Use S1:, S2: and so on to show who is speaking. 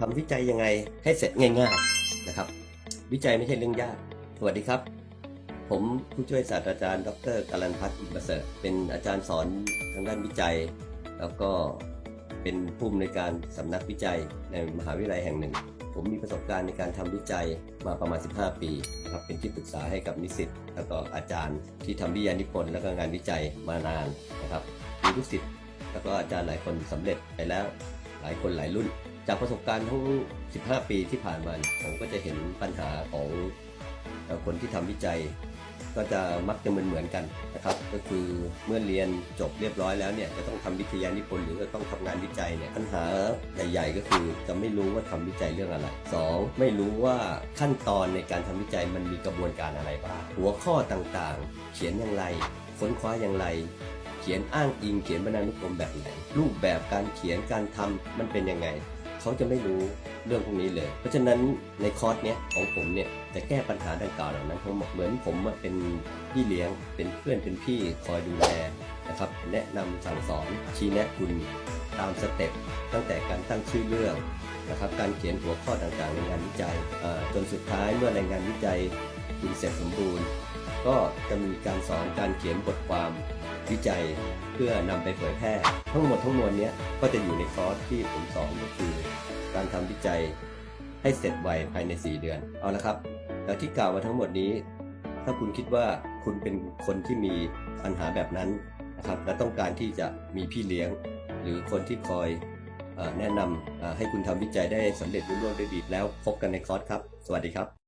S1: ทำวิจัยยังไงให้เสร็จง่ายๆนะครับ วิจัยไม่ใช่เรื่องยาก สวัสดีครับ ผมผู้ช่วยศาสตราจารย์ ดรกัลันพัฒน์อินประเสริฐเป็นอาจารย์สอนทางด้านวิจัย แล้วก็เป็นผู้อำนวยการสำนักวิจัยในมหาวิทยาลัยแห่งหนึ่ง ผมมีประสบการณ์ในการทำวิจัยมาประมาณ 15 ปีนะครับเป็นที่ปรึกษาให้กับนิสิตแล้วก็อาจารย์ที่ทำวิทยานิพนธ์แล้วก็งานวิจัยมานานนะครับมีลูกศิษย์แล้วก็อาจารย์หลายคนสำเร็จไปแล้ว หลายคนหลายรุ่น จากประสบการณ์ทั้ง 15 ปีที่ผ่านมาผมก็จะเห็นปัญหาของคนที่ทำวิจัย ก็จะมักจะเหมือนเหมือนกันนะครับก็คือเมื่อเรียนจบเรียบร้อยแล้วเนี่ยจะต้องทำวิทยานิพนธ์หรือจะต้องทำงานวิจัยเนี่ยปัญหาใหญ่ๆ ก็คือจะไม่รู้ว่าทำวิจัยเรื่องอะไรสองไม่รู้ว่าขั้นตอนในการทำวิจัยมันมีกระบวนการอะไรบ้างหัวข้อต่างๆ เขียนอย่างไรค้นคว้าอย่างไรเขียนอ้างอิงเขียนบรรณานุกรมแบบไหนรูปแบบการเขียนการทำมันเป็นยังไง เขาจะไม่รู้เรื่องพวกนี้เลย เพราะฉะนั้นในคอร์สเนี้ยของผมเนี่ยจะแก้ปัญหาดังกล่าวเหล่านั้นทั้งหมดเหมือนผมเป็นพี่เลี้ยงเป็นเพื่อนเป็นพี่คอยดูแลนะครับแนะนำสั่งสอนชี้แนะคุณตามสเต็ปตั้งแต่การตั้งชื่อเรื่องนะครับการเขียนหัวข้อต่างๆในงานวิจัยจนสุดท้ายเมื่อรายงานวิจัยคุณเสร็จสมบูรณ์ ก็จะมีการสอนการเขียนบทความ วิจัยเพื่อนำไปเผยแพร่ ทั้งหมดทั้งมวลนี้ก็จะอยู่ในคอร์สที่ผมสอนก็คือ การทำวิจัยให้เสร็จไวภายใน 4 เดือน เอาละครับ แล้วที่กล่าวมาทั้งหมดนี้ ถ้าคุณคิดว่าคุณเป็นคนที่มีปัญหาแบบนั้นนะครับ และต้องการที่จะมีพี่เลี้ยง หรือคนที่คอยอแนะนำให้คุณทำวิจัยได้สำเร็จรุ่ร่วงได้ดีแล้วพบกันในคอร์สครับ สวัสดีครับ